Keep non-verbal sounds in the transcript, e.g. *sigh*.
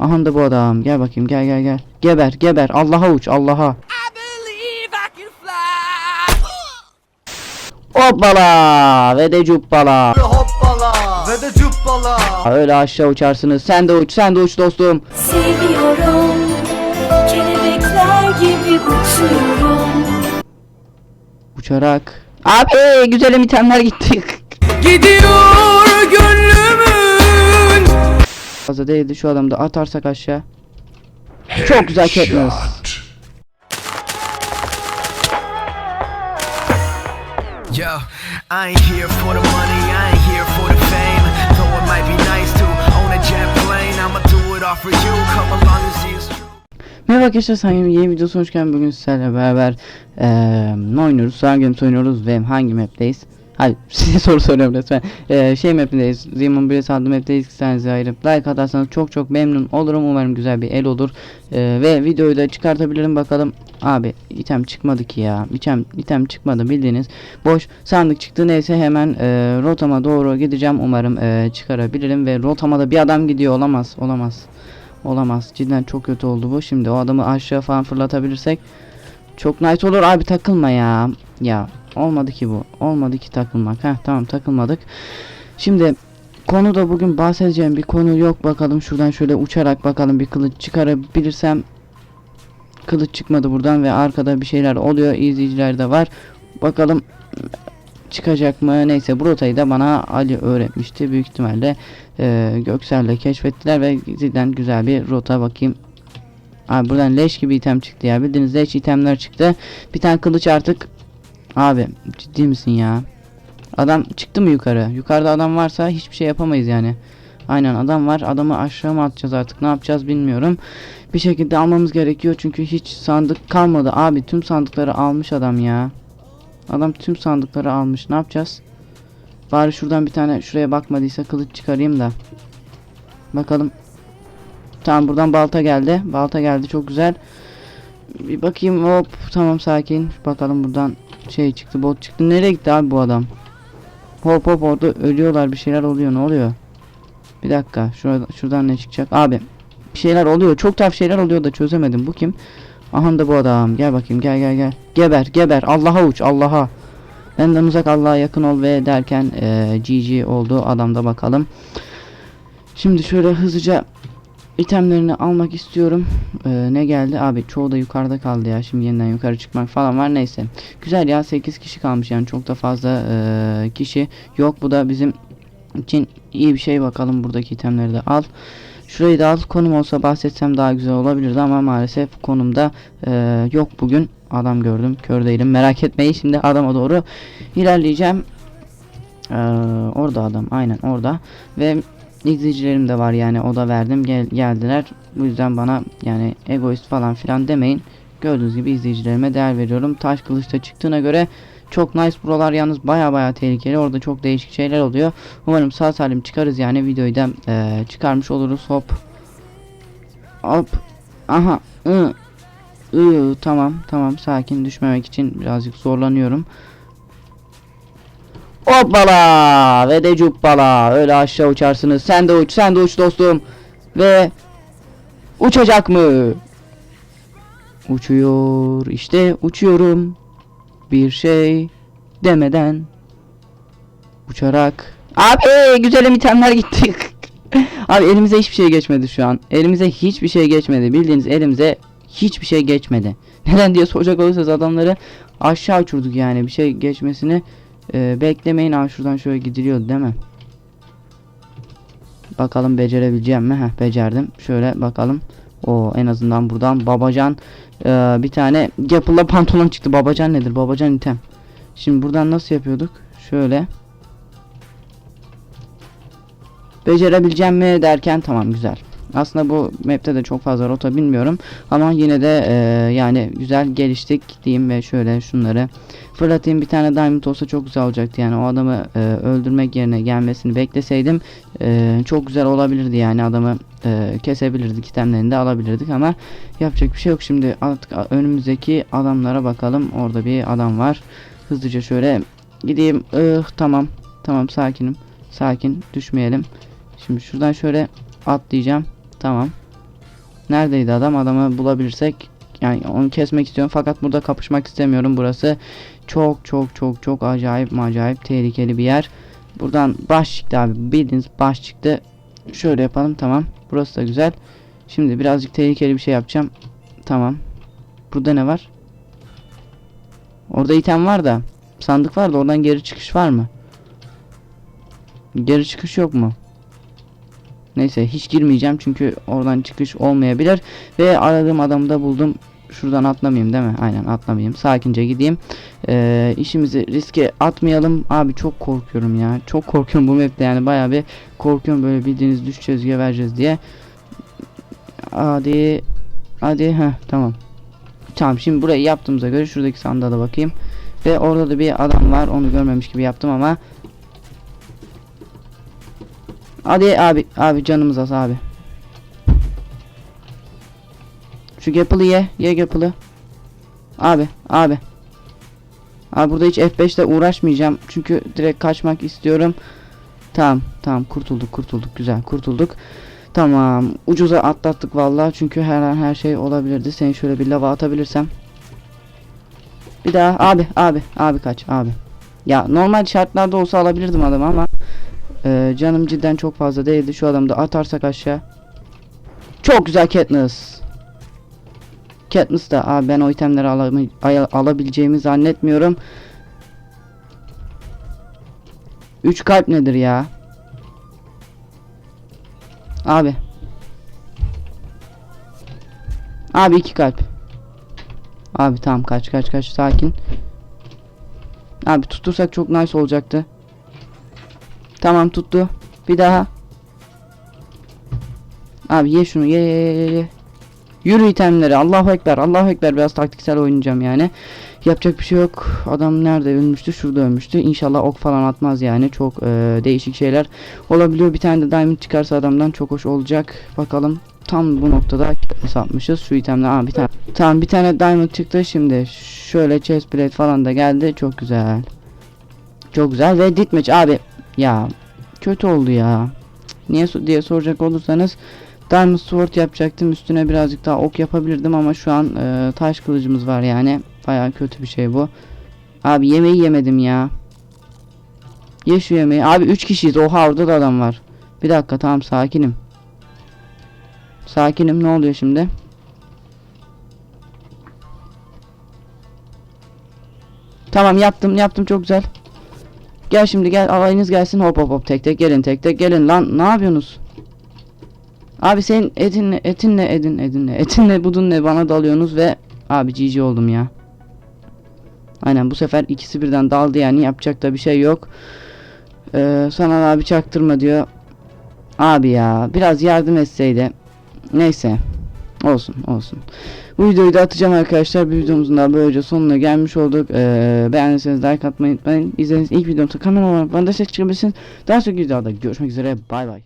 Aha da bu adam. Gel bakayım gel gel gel. Geber geber. Allah'a uç Allah'a. Hoppala ve de cuppala. Hoppala ve de cuppala. Öyle aşağı uçarsınız. Sen de uç sen de uç dostum. Seviyorum Kelebekler gibi uçuyorum Uçarak. Abi güzelim itemler gitti. Gidiyor. Fazla değildi şu adamı da atarsak aşağı. Çok güzel Katniss. Yo, I ain't here for the money, I ain't here for the fame. Though it might be nice to own a jet plane, I'ma do it all for you. Come along and see it's true. Merhaba arkadaşlar sen yeni videosu hoş geldin bugün sizlerle beraber eee ne oynuyoruz? Hangi oynuyoruz ve hangi map'teyiz? Hayır *laughs* size soru soruyorum resmen. Eee şey map'indeyiz. Zemon 1'e adlı map'teyiz. İkisinizi ayırıp like atarsanız çok çok memnun olurum. Umarım güzel bir el olur. Eee, ve videoyu da çıkartabilirim bakalım. Abi item çıkmadı ki ya. İtem, item çıkmadı bildiğiniz. Boş sandık çıktı neyse hemen eee, rotama doğru gideceğim. Umarım eee, çıkarabilirim ve rotama da bir adam gidiyor olamaz olamaz. Olamaz. Cidden çok kötü oldu bu. Şimdi o adamı aşağı falan fırlatabilirsek çok nice olur. Abi takılma ya. Ya olmadı ki bu. Olmadı ki takılmak. Heh tamam takılmadık. Şimdi konu da bugün bahsedeceğim bir konu yok. Bakalım şuradan şöyle uçarak bakalım bir kılıç çıkarabilirsem. Kılıç çıkmadı buradan ve arkada bir şeyler oluyor. İzleyiciler de var. Bakalım çıkacak mı? Neyse bu rotayı da bana Ali öğretmişti. Büyük ihtimalle e, Göksel'le keşfettiler ve cidden güzel bir rota bakayım. Abi buradan leş gibi item çıktı ya. Bildiğiniz leş itemler çıktı. Bir tane kılıç artık. Abi ciddi misin ya? Adam çıktı mı yukarı? Yukarıda adam varsa hiçbir şey yapamayız yani. Aynen adam var. Adamı aşağı mı atacağız artık? Ne yapacağız bilmiyorum. Bir şekilde almamız gerekiyor çünkü hiç sandık kalmadı. Abi tüm sandıkları almış adam ya. Adam tüm sandıkları almış. Ne yapacağız? Bari şuradan bir tane şuraya bakmadıysa kılıç çıkarayım da. Bakalım. Tamam buradan balta geldi. Balta geldi çok güzel. Bir bakayım hop tamam sakin. Bakalım buradan şey çıktı bot çıktı. Nereye gitti abi bu adam? Hop hop orada ölüyorlar bir şeyler oluyor ne oluyor? Bir dakika şurada, şuradan ne çıkacak? Abi bir şeyler oluyor çok tuhaf şeyler oluyor da çözemedim. Bu kim? Aha da bu adam. Gel bakayım gel gel gel. Geber geber Allah'a uç Allah'a. Benden uzak Allah'a yakın ol ve derken eee GG oldu adamda bakalım. Şimdi şöyle hızlıca itemlerini almak istiyorum. Eee, ne geldi? Abi çoğu da yukarıda kaldı ya. Şimdi yeniden yukarı çıkmak falan var. Neyse. Güzel ya 8 kişi kalmış yani çok da fazla eee, kişi yok. Bu da bizim için iyi bir şey bakalım buradaki itemleri de al. Şurayı da al. Konum olsa bahsetsem daha güzel olabilirdi ama maalesef konumda eee, yok bugün. Adam gördüm. Kör değilim. Merak etmeyin. Şimdi adama doğru ilerleyeceğim. Eee, orada adam. Aynen orada. Ve izleyicilerim de var yani o da verdim gel geldiler. Bu yüzden bana yani egoist falan filan demeyin. Gördüğünüz gibi izleyicilerime değer veriyorum. Taş kılıçta çıktığına göre çok nice buralar yalnız baya baya tehlikeli. Orada çok değişik şeyler oluyor. Umarım sağ salim çıkarız yani videoyu da eee, çıkarmış oluruz. Hop. Hop. Aha. ı, ı, tamam tamam sakin düşmemek için birazcık zorlanıyorum. Hoppala ve de cuppala öyle aşağı uçarsınız. Sen de uç sen de uç dostum. Ve uçacak mı? Uçuyor işte uçuyorum. Bir şey demeden uçarak. Abi güzelim itemler gitti. *laughs* Abi elimize hiçbir şey geçmedi şu an. Elimize hiçbir şey geçmedi. Bildiğiniz elimize hiçbir şey geçmedi. Neden diye soracak olursanız adamları aşağı uçurduk yani bir şey geçmesini ee, beklemeyin abi şuradan şöyle gidiliyor değil mi? Bakalım becerebileceğim mi? Heh becerdim. Şöyle bakalım. O en azından buradan babacan ee, bir tane yapıla pantolon çıktı. Babacan nedir? Babacan item. Şimdi buradan nasıl yapıyorduk? Şöyle. Becerebileceğim mi derken tamam güzel. Aslında bu map'te de çok fazla rota bilmiyorum ama yine de ee, yani güzel geliştik diyeyim ve şöyle şunları fırlatayım. Bir tane diamond olsa çok güzel olacaktı. Yani o adamı e, öldürmek yerine gelmesini bekleseydim e, çok güzel olabilirdi. Yani adamı e, kesebilirdik itemlerini de alabilirdik ama yapacak bir şey yok. Şimdi artık önümüzdeki adamlara bakalım. Orada bir adam var. Hızlıca şöyle gideyim. Ih tamam. Tamam sakinim. Sakin düşmeyelim. Şimdi şuradan şöyle atlayacağım tamam Neredeydi adam? Adamı bulabilirsek yani onu kesmek istiyorum fakat burada kapışmak istemiyorum. Burası çok çok çok çok acayip acayip tehlikeli bir yer. Buradan baş çıktı abi. Bildiğiniz baş çıktı. Şöyle yapalım tamam. Burası da güzel. Şimdi birazcık tehlikeli bir şey yapacağım. Tamam. Burada ne var? Orada item var da. Sandık var da oradan geri çıkış var mı? Geri çıkış yok mu? Neyse hiç girmeyeceğim çünkü oradan çıkış olmayabilir. Ve aradığım adamı da buldum. Şuradan atlamayayım değil mi? Aynen atlamayayım. Sakince gideyim. Ee, işimizi riske atmayalım. Abi çok korkuyorum ya. Çok korkuyorum bu map'te yani bayağı bir korkuyorum böyle bildiğiniz düşeceğiz gebereceğiz diye. Hadi. Hadi heh tamam. Tamam şimdi burayı yaptığımıza göre şuradaki sandığa da bakayım. Ve orada da bir adam var. Onu görmemiş gibi yaptım ama. Hadi abi abi canımız az abi. Şu Gapple'ı ye. Ye Gapple'ı. Abi abi. Abi burada hiç F5 ile uğraşmayacağım. Çünkü direkt kaçmak istiyorum. Tamam tamam kurtulduk kurtulduk güzel kurtulduk. Tamam ucuza atlattık vallahi çünkü her an her şey olabilirdi. Seni şöyle bir lava atabilirsem. Bir daha abi abi abi kaç abi. Ya normal şartlarda olsa alabilirdim adamı ama e, canım cidden çok fazla değildi. Şu adamı da atarsak aşağı. Çok güzel Katniss. Katniss da abi ben o itemleri ay- alabileceğimi zannetmiyorum. 3 kalp nedir ya? Abi. Abi iki kalp. Abi tamam kaç kaç kaç sakin. Abi tutursak çok nice olacaktı. Tamam tuttu. Bir daha. Abi ye şunu ye ye ye ye. Yürü itemleri. Allahu ekber. Allahu ekber. Biraz taktiksel oynayacağım yani. Yapacak bir şey yok. Adam nerede ölmüştü? Şurada ölmüştü. İnşallah ok falan atmaz yani. Çok e, değişik şeyler olabiliyor. Bir tane de diamond çıkarsa adamdan çok hoş olacak. Bakalım. Tam bu noktada satmışız. Şu itemle. Aa bir tane. Tamam bir tane diamond çıktı. Şimdi şöyle chest plate falan da geldi. Çok güzel. Çok güzel ve ditmatch abi. Ya kötü oldu ya. Niye diye soracak olursanız Diamond Sword yapacaktım. Üstüne birazcık daha ok yapabilirdim ama şu an e, taş kılıcımız var yani. Baya kötü bir şey bu. Abi yemeği yemedim ya. Ye şu yemeği. Abi 3 kişiyiz. Oha orada da adam var. Bir dakika tamam sakinim. Sakinim ne oluyor şimdi? Tamam yaptım yaptım çok güzel. Gel şimdi gel alayınız gelsin hop hop hop tek tek gelin tek tek gelin lan ne yapıyorsunuz? Abi senin etinle etinle edin edinle etinle budunle bana dalıyorsunuz ve abi GG oldum ya. Aynen bu sefer ikisi birden daldı yani yapacak da bir şey yok. Ee, sana abi çaktırma diyor. Abi ya biraz yardım etseydi. Neyse. Olsun olsun. Bu videoyu da atacağım arkadaşlar. Bir videomuzun daha böylece sonuna gelmiş olduk. Ee, beğendiyseniz like atmayı unutmayın. İzlediğiniz ilk videomsa kanal olarak bana destek çıkabilirsiniz. Daha sonraki videoda görüşmek üzere. Bay bay.